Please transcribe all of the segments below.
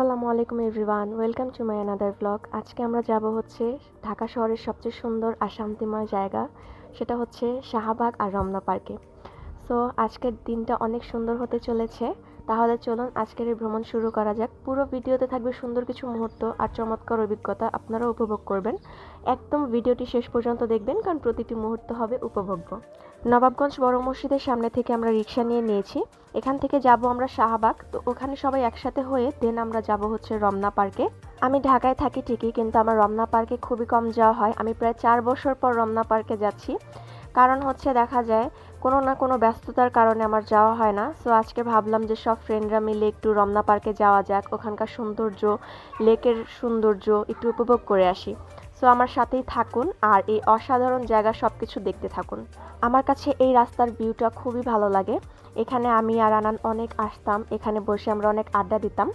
আসসালামু আলাইকুম everyone, welcome to my another blog আজকে আমরা যাব হচ্ছে ঢাকা শহরের সবচেয়ে সুন্দর আর শান্তিময় জায়গা, সেটা হচ্ছে শাহবাগ আর রমনা পার্কে। সো আজকের দিনটা অনেক সুন্দর হতে চলেছে। তাহলে চলুন আজকের এই ভ্রমণ শুরু করা যাক। পুরো ভিডিওতে থাকবে সুন্দর কিছু মুহূর্ত আর চমৎকার অভিজ্ঞতা আপনারা উপভোগ করবেন। একদম ভিডিওটি শেষ পর্যন্ত দেখবেন কারণ প্রতিটি মুহূর্ত হবে উপভোগ্য। নবাবগঞ্জ বড় মসজিদের সামনে থেকে আমরা রিক্সা নিয়ে নিয়েছি। এখান থেকে যাব আমরা শাহবাগ। তো ওখানে সবাই একসাথে হয়ে দেন আমরা যাব হচ্ছে রমনা পার্কে। আমি ঢাকায় থাকি ঠিকই, কিন্তু আমার রমনা পার্কে খুবই কম যাওয়া হয়। আমি প্রায় চার বছর পর রমনা পার্কে যাচ্ছি। কারণ হচ্ছে দেখা যায়, কোনো না কোনো ব্যস্ততার কারণে আমার যাওয়া হয় না। সো আজকে ভাবলাম যে সব ফ্রেন্ডরা মিলে একটু রমনা পার্কে যাওয়া যাক, ওখানকার সৌন্দর্য লেকের সৌন্দর্য একটু উপভোগ করে আসি। সো আমার সাথেই থাকুন আর এই অসাধারণ জায়গা সব কিছু দেখতে থাকুন। আমার কাছে এই রাস্তার ভিউটা খুবই ভালো লাগে। এখানে আমি আর আনান অনেক আসতাম। এখানে বসে আমরা অনেক আড্ডা দিতাম।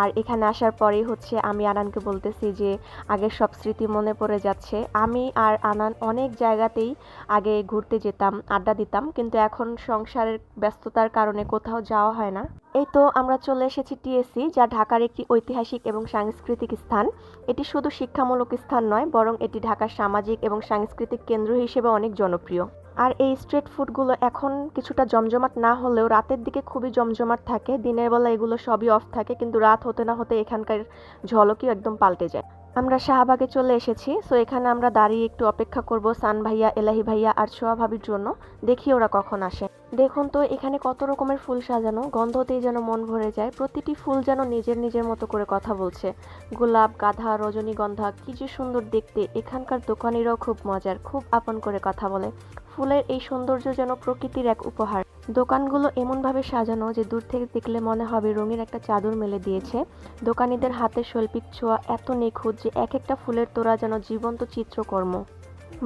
আর এখানে আসার পরেই হচ্ছে আমি আনানকে বলতেছি যে, আগের সব স্মৃতি মনে পড়ে যাচ্ছে। আমি আর আনান অনেক জায়গাতেই আগে ঘুরতে যেতাম, আড্ডা দিতাম। কিন্তু এখন সংসারের ব্যস্ততার কারণে কোথাও যাওয়া হয় না। এই তো আমরা চলে এসেছি টিএসসি যা ঢাকার একটি ঐতিহাসিক এবং সাংস্কৃতিক স্থান। এটি শুধু শিক্ষামূলক স্থান নয়, বরং এটি ঢাকার সামাজিক এবং সাংস্কৃতিক কেন্দ্র হিসেবে অনেক জনপ্রিয়। আর এই স্ট্রিট ফুডগুলো এখন কিছুটা জমজমাট না হলেও রাতের দিকে খুবই জমজমাট থাকে। দিনের বেলা এগুলো সবই অফ থাকে, কিন্তু রাত হতে না হতে এখানকার ঝলকই একদম পাল্টে যায়। আমরা শাহবাগে চলে এসেছি সো এখানে আমরা দাঁড়িয়ে একটু অপেক্ষা করব সান ভাইয়া, এলাহি ভাইয়া আর ছোয়া ভাবির জন্য। দেখি ওরা কখন আসে। দেখুন তো, এখানে কত রকমের ফুল সাজানো, গন্ধতেই যেন মন ভরে যায়। প্রতিটি ফুল যেন নিজের নিজের মতো করে কথা বলছে। গোলাপ, গাধা, রজনীগন্ধা, কি যে সুন্দর দেখতে। এখানকার দোকানিরাও খুব মজার, খুব আপন করে কথা বলে। ফুলের এই সৌন্দর্য যেন প্রকৃতির এক উপহার। দোকানগুলো এমনভাবে সাজানো যে দূর থেকে দেখলে মনে হবে রঙের একটা চাদর মেলে দিয়েছে। দোকানিদের হাতে শৈল্পিক ছোঁয়া এত নিখুঁত যে এক একটা ফুলের তোড়া যেন জীবন্ত চিত্রকর্ম।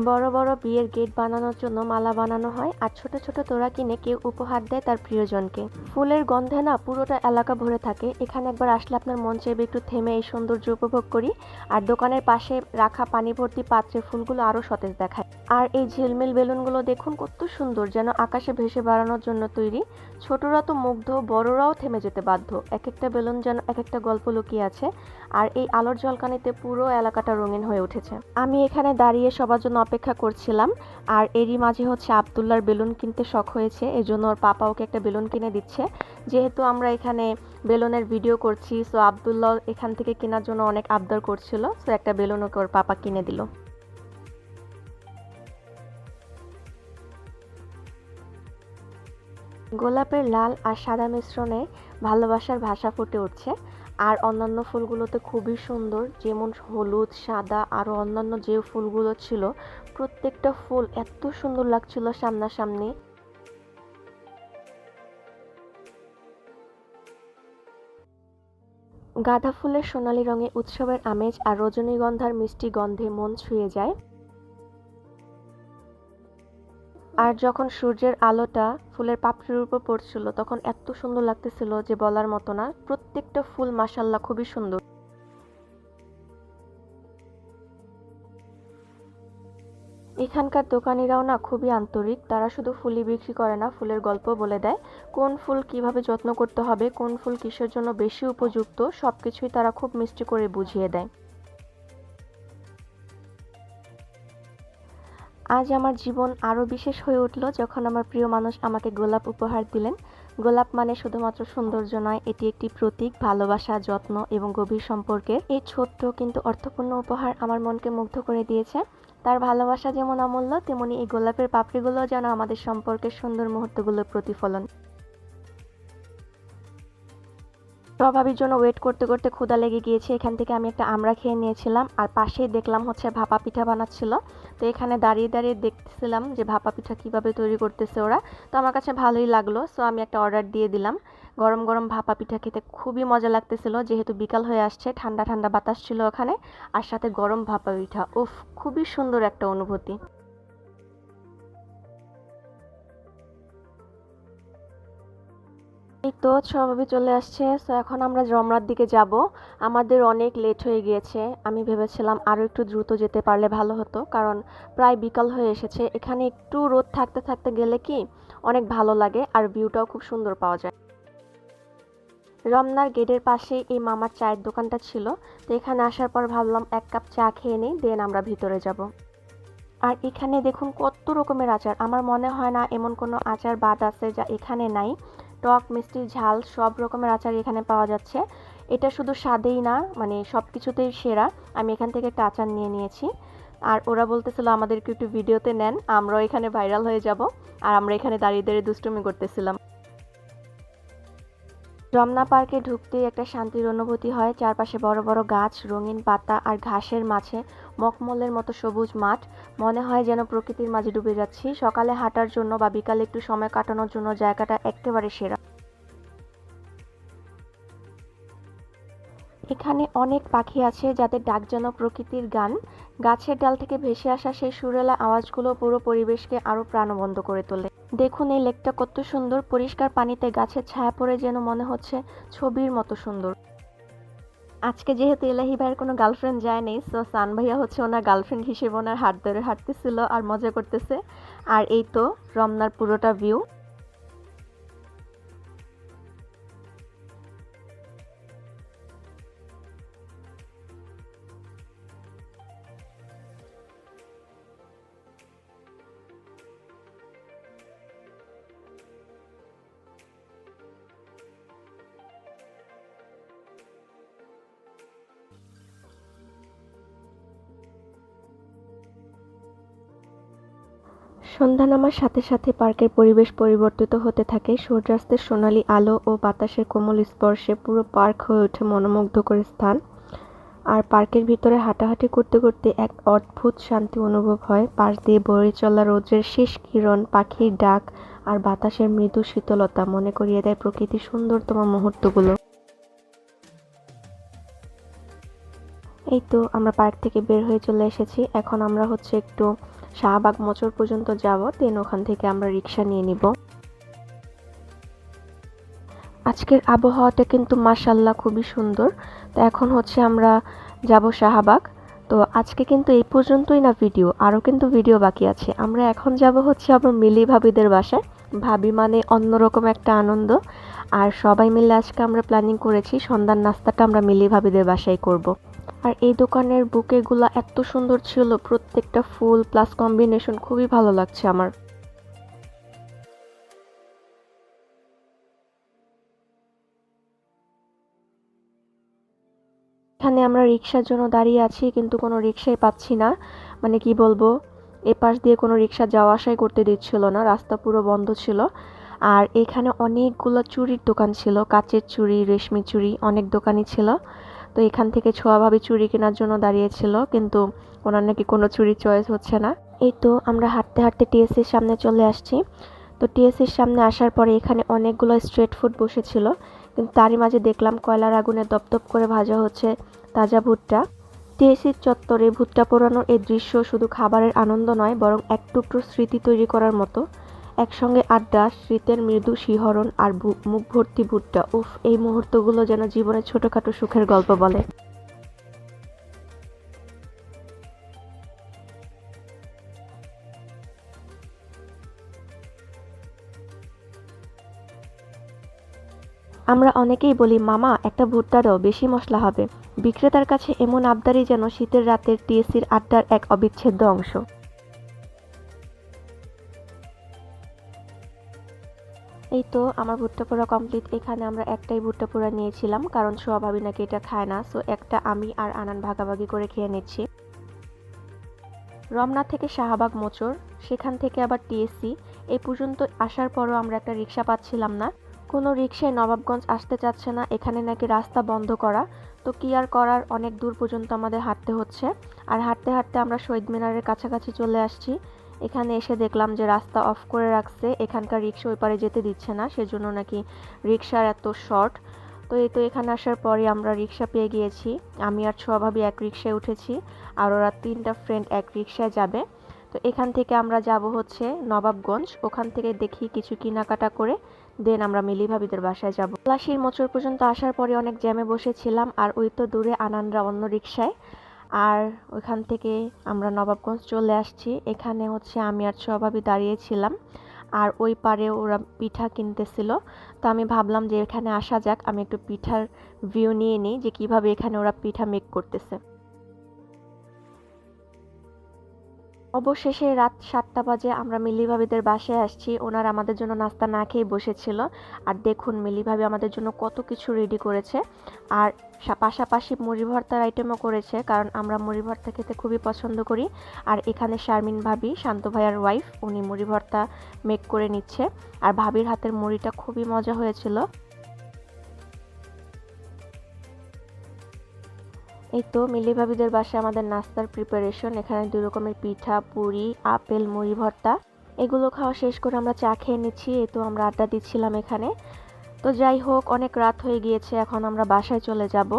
বড় বড় বিয়ের গেট বানানোর জন্য মালা বানানো হয় আর ছোট ছোট তোড়া কিনে কেউ উপহার দেয় তার প্রিয়জনকে। ফুলের গন্ধে না পুরোটা এলাকা ভরে থাকে। এখানে একবার আসলে আপনার মন চাইবে একটু থেমে এই সৌন্দর্য উপভোগ করি। আর দোকানের পাশে রাখা পানি ভর্তি পাত্রে ফুলগুলো আরও সতেজ দেখায়। আর এই ঝিলমিল বেলুনগুলো দেখুন কত সুন্দর যেন আকাশে ভেসে বেড়ানোর জন্য তৈরি। ছোটরা তো মুগ্ধ, বড়রাও থেমে যেতে বাধ্য। এক একটা বেলুন যেন এক একটা গল্প লুকিয়ে আছে। আর এই আলোর জলকানিতে পুরো এলাকাটা রঙিন হয়ে উঠেছে। আমি এখানে দাঁড়িয়ে সবার জন্য অপেক্ষা করছিলাম। আর এরই মাঝে হচ্ছে আবদুল্লার বেলুন কিনতে শখ হয়েছে। এই জন্য ওর পাপা ওকে একটা বেলুন কিনে দিচ্ছে। যেহেতু আমরা এখানে বেলুনের ভিডিও করছি সো আবদুল্লাহ এখান থেকে কেনার জন্য অনেক আবদার করছিল। সো একটা বেলুন ওকে ওর পাপা কিনে দিল। গোলাপের লাল আর সাদা মিশ্রণে ভালোবাসার ভাষা ফুটে উঠছে। আর অন্যান্য ফুলগুলোতে খুবই সুন্দর, যেমন হলুদ, সাদা, আরও অন্যান্য যে ফুলগুলো ছিল, প্রত্যেকটা ফুল এত সুন্দর লাগছিল সামনাসামনি। গাঁদা ফুলের সোনালি রঙে উৎসবের আমেজ আর রজনীগন্ধার মিষ্টি গন্ধে মন ছুঁয়ে যায়। আর যখন সূর্যের আলোটা ফুলের পাপড়ির উপর পড়ছিল, তখন এত সুন্দর লাগতেছিল যে বলার মতো না। প্রত্যেকটা ফুল মাসাল্লাহ খুবই সুন্দর। এখানকার দোকানিরাও না খুবই আন্তরিক। তারা শুধু ফুলই বিক্রি করে না, ফুলের গল্প বলে দেয়। কোন ফুল কীভাবে যত্ন করতে হবে, কোন ফুল কিসের জন্য বেশি উপযুক্ত, সবকিছুই তারা খুব মিষ্টি করে বুঝিয়ে দেয়। আজ আমার জীবন আরও বিশেষ হয়ে উঠল যখন আমার প্রিয় মানুষ আমাকে গোলাপ উপহার দিলেন। গোলাপ মানে শুধুমাত্র সৌন্দর্য নয়, এটি একটি প্রতীক, ভালোবাসা, যত্ন এবং গভীর সম্পর্কের। এই ছোট্ট কিন্তু অর্থপূর্ণ উপহার আমার মনকে মুগ্ধ করে দিয়েছে। তার ভালোবাসা যেমন অমূল্য, তেমনি এই গোলাপের পাপড়িগুলো যেন আমাদের সম্পর্কের সুন্দর মুহূর্তগুলোর প্রতিফলন। স্বভাবের জন্য ওয়েট করতে করতে ক্ষুদা লেগে গিয়েছে। এখান থেকে আমি একটা আমড়া খেয়ে নিয়েছিলাম। আর পাশেই দেখলাম হচ্ছে ভাপা পিঠা বানাচ্ছিল। তো এখানে দাঁড়িয়ে দাঁড়িয়ে দেখতেছিলাম যে ভাপা পিঠা কীভাবে তৈরি করতেছে ওরা। তো আমার কাছে ভালোই লাগল সো আমি একটা অর্ডার দিয়ে দিলাম। গরম গরম ভাপা পিঠা খেতে খুবই মজা লাগতেছিল, যেহেতু বিকাল হয়ে আসছে, ঠান্ডা ঠান্ডা বাতাস ছিল ওখানে, আর সাথে গরম ভাপা পিঠা, উফ, খুবই সুন্দর একটা অনুভূতি। এই তো স্বভাবে চলে আসছে। তো এখন আমরা রমনার দিকে যাব। আমাদের অনেক লেট হয়ে গিয়েছে। আমি ভেবেছিলাম আরও একটু দ্রুত যেতে পারলে ভালো হতো, কারণ প্রায় বিকাল হয়ে এসেছে। এখানে একটু রোদ থাকতে থাকতে গেলে কি অনেক ভালো লাগে আর ভিউটাও খুব সুন্দর পাওয়া যায়। রমনার গেটের পাশে এই মামার চায়ের দোকানটা ছিল। তো এখানে আসার পর ভাবলাম এক কাপ চা খেয়ে নিই দেন আমরা ভিতরে যাব। আর এখানে দেখুন কত রকমের আচার। আমার মনে হয় না এমন কোনো আচার বাদ আছে যা এখানে নাই। টক, মিষ্টি, ঝাল সব রকমের আচার এখানে পাওয়া যাচ্ছে। এটা শুধু স্বাদেই না মানে সব কিছুতেই সেরা। আমি এখান থেকে একটা আচার নিয়ে নিয়েছি। আর ওরা বলতেছিল আমাদেরকে একটু ভিডিওতে নেন, আমরাও এখানে ভাইরাল হয়ে যাব। আর আমরা এখানে দাঁড়িয়ে দাঁড়িয়ে দুষ্টুমি করতেছিলাম। রমনা পার্কে ঢুকতেই একটা শান্তির অনুভূতি হয়। চারপাশে বড় বড় গাছ, রঙিন পাতা আর ঘাসের মাঝে মকমলের মতো সবুজ মাঠ। মনে হয় যেন প্রকৃতির মাঝে ডুবে যাচ্ছি। সকালে হাঁটার জন্য বা বিকালে একটু সময় কাটানোর জন্য জায়গাটা একেবারে সেরা। এখানে অনেক পাখি আছে যাদের ডাক যেন প্রকৃতির গান। গাছের ডাল থেকে ভেসে আসা সেই সুরেলা আওয়াজগুলো পুরো পরিবেশকে আরও প্রাণবন্ত করে তোলে। দেখুন এই লেকটা কত সুন্দর, পরিষ্কার পানিতে গাছের ছায়া পড়ে যেন মনে হচ্ছে ছবির মতো সুন্দর। আজকে যেহেতু এলাহি ভাইয়ের কোনো গার্লফ্রেন্ড যায় নেই সো সান ভাইয়া হচ্ছে ওনার গার্লফ্রেন্ড হিসেবে ওনার হাত ধরে হাঁটতেছিল আর মজা করতেছে। আর এই তো রমনার পুরোটা ভিউ সন্ধ্যা নামার সাথে সাথে পার্কের পরিবেশ পরিবর্তিত হতে থাকে। সূর্যাস্তের সোনালী আলো ও বাতাসের কোমল স্পর্শে পুরো পার্ক হয়ে ওঠে মনোমুগ্ধকর স্থান। আর পার্কের ভিতরে হাঁটাহাঁটি করতে করতে এক অদ্ভুত শান্তি অনুভব হয়। পাশ দিয়ে বয়ে চলা রোদের শেষ কিরণ, পাখির ডাক আর বাতাসের মৃদু শীতলতা মনে করিয়ে দেয় প্রকৃতির সুন্দরতম মুহূর্তগুলো। এই তো আমরা পার্ক থেকে বের হয়ে চলে এসেছি। এখন আমরা হচ্ছে একটু শাহবাগ মোচর পর্যন্ত যাব দেন ওখান থেকে আমরা রিক্সা নিয়ে নিব। আজকের আবহাওয়াটা কিন্তু মাসাল্লাহ খুবই সুন্দর। তো এখন হচ্ছে আমরা যাব শাহবাগ। তো আজকে কিন্তু এই পর্যন্তই না ভিডিও আরও কিন্তু ভিডিও বাকি আছে। আমরা এখন যাব হচ্ছে আবার মিলি ভাবিদের বাসায়। ভাবি মানে অন্যরকম একটা আনন্দ। আর সবাই মিলে আজকে আমরা প্ল্যানিং করেছি, সন্ধ্যার নাস্তাটা আমরা মিলি ভাবিদের বাসায় করব। আর এই দোকানের বুকেগুলো এত সুন্দর ছিল, প্রত্যেকটা ফুল প্লাস কম্বিনেশন খুবই ভালো লাগছে আমার। এখানে আমরা রিক্সার জন্য দাঁড়িয়ে আছি, কিন্তু কোনো রিক্সাই পাচ্ছি না। মানে কি বলব এ পাশ দিয়ে কোনো রিক্সা যাওয়া আসাই করতে দিচ্ছিল না, রাস্তা পুরো বন্ধ ছিল। আর এখানে অনেকগুলো চুরির দোকান ছিল, কাচের চুড়ি রেশমি চুড়ি অনেক দোকানই ছিল। তো এখান থেকে ছোঁয়াভাবে চুড়ি কেনার জন্য দাঁড়িয়েছিল, কিন্তু ওনার নাকি কোনো চুরি চয়েস হচ্ছে না। এই তো আমরা হাঁটতে হাঁটতে টিএসসির সামনে চলে আসছি। তো টিএসসির সামনে আসার পরে এখানে অনেকগুলো স্ট্রিট ফুড বসেছিল, কিন্তু তারই মাঝে দেখলাম কয়লার আগুনে দপদপ করে ভাজা হচ্ছে তাজা ভুট্টা। টিএসসির চত্বরে ভুট্টা পোড়ানোর এই দৃশ্য শুধু খাবারের আনন্দ নয়, বরং এক টুকরো স্মৃতি তৈরি করার মতো। একসঙ্গে আড্ডা, শীতের মৃদু শিহরণ আর মুখ ভর্তি ভুট্টা। উফ, এই মুহূর্তগুলো যেন জীবনের ছোটখাটো সুখের গল্প বলে। আমরা অনেকেই বলি, মামা, একটা ভুট্টা দাও, বেশি মশলা হবে। বিক্রেতার কাছে এমন আবদারই যেন শীতের রাতের টিএসির আড্ডার এক অবিচ্ছেদ্য অংশ। এই তো আমার ভুট্টা পোড়া কমপ্লিট এখানে আমরা একটাই ভুট্টা পোড়া নিয়েছিলাম, কারণ স্বভাবই নাকি এটা খায় না। সো একটা আমি আর আনান ভাগাভাগি করে খেয়ে নিচ্ছি। রমনা থেকে শাহবাগ মোচর সেখান থেকে আবার টিএসসি। এই পর্যন্ত আসার পরও আমরা একটা রিক্সা পাচ্ছিলাম না। কোনো রিক্সায় নবাবগঞ্জ আসতে চাচ্ছে না, এখানে নাকি রাস্তা বন্ধ করা। তো কি আর করার, অনেক দূর পর্যন্ত আমাদের হাঁটতে হচ্ছে। আর হাঁটতে হাঁটতে আমরা শহীদ মিনারের কাছাকাছি চলে আসছি। এখানে এসে দেখলাম যে রাস্তা অফ করে রাখছে। এখানকার রিক্সা ওই পারে যেতে দিচ্ছে না, সেজন্য নাকি রিক্সার এত শর্ট তো এই তো এখানে আসার পরে আমরা রিক্সা পেয়ে গিয়েছি। আমি আর ছোয়াভাবি এক রিক্সায় উঠেছি, আর ওরা তিনটা ফ্রেন্ড এক রিক্সায় যাবে। তো এখান থেকে আমরা যাব হচ্ছে নবাবগঞ্জ। ওখান থেকে দেখি কিছু কেনাকাটা করে, দেন আমরা মিলি ভাবিদের বাসায় যাব। পলাশির মোচর পর্যন্ত আসার পরে অনেক জ্যামে বসেছিলাম, আর ওই তো দূরে আনানরা অন্য রিক্সায়। আর ওইখান থেকে আমরা নবাবগঞ্জ চলে আসছি। এখানে হচ্ছে আমি আর সবাবি দাঁড়িয়েছিলাম আর ওই পারে ওরা পিঠা কিনতেছিল। তো আমি ভাবলাম যে এখানে আসা যাক, আমি একটু পিঠার ভিউ নিয়ে নিই যে কীভাবে এখানে ওরা পিঠা মেক করতেছে। অবশেষে রাত সাতটা বাজে আমরা মিলি ভাবিদের বাসায় আসছি। ওনারা আমাদের জন্য নাস্তা না খেয়ে বসেছিল। আর দেখুন, মিলি ভাবি আমাদের জন্য কত কিছু রেডি করেছে। আর পাশাপাশি মুড়ি ভর্তার আইটেমও করেছে, কারণ আমরা মুড়ি ভর্তা খেতে খুবই পছন্দ করি। আর এখানে শারমিন ভাবি, শান্ত ভাইয়ার ওয়াইফ উনি মুড়ি ভর্তা মেক করে নিচ্ছে। আর ভাবির হাতের মুড়িটা খুবই মজা হয়েছিল। এই তো, মিলি ভাবিদের বাসায় আমাদের নাস্তার প্রিপারেশন এখানে দুই রকমের পিঠা, পুরি, আপেল, মুড়ি ভর্তা। এগুলো খাওয়া শেষ করে আমরা চা খেয়ে নিচ্ছি। এই তো আমরা আড্ডা দিচ্ছিলাম এখানে। তো যাই হোক, অনেক রাত হয়ে গিয়েছে, এখন আমরা বাসায় চলে যাব।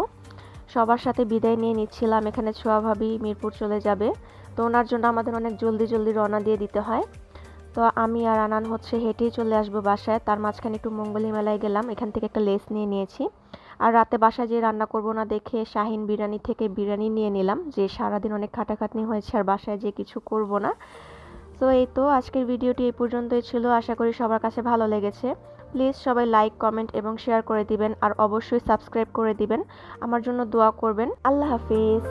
সবার সাথে বিদায় নিয়ে নিচ্ছিলাম। এখানে ছোঁয়া ভাবি মিরপুর চলে যাবে। তো ওনার জন্য আমাদের অনেক জলদি জলদি রওনা দিয়ে দিতে হয়। তো আমি আর আনান হচ্ছে হেঁটেই চলে আসব বাসায়। তার মাঝখানে একটু মঙ্গলী মেলায় গেলাম। এখান থেকে একটা লেস নিয়ে নিয়েছি। আর রাতে বাসায় যে রান্না করব না দেখে শাহিন বিরিয়ানি থেকে বিরিয়ানি নিয়ে নিলাম, যে সারাদিন অনেক খাটাখাটনি হয়েছে আর বাসায় যে কিছু করব না। তো এই তো আজকের ভিডিওটি এই পর্যন্তই ছিল, আশা করি সবার কাছে ভালো লেগেছে। প্লিজ সবাই লাইক কমেন্ট এবং শেয়ার করে দিবেন, আর অবশ্যই সাবস্ক্রাইব করে দিবেন। আমার জন্য দোয়া করবেন। আল্লাহ হাফিজ।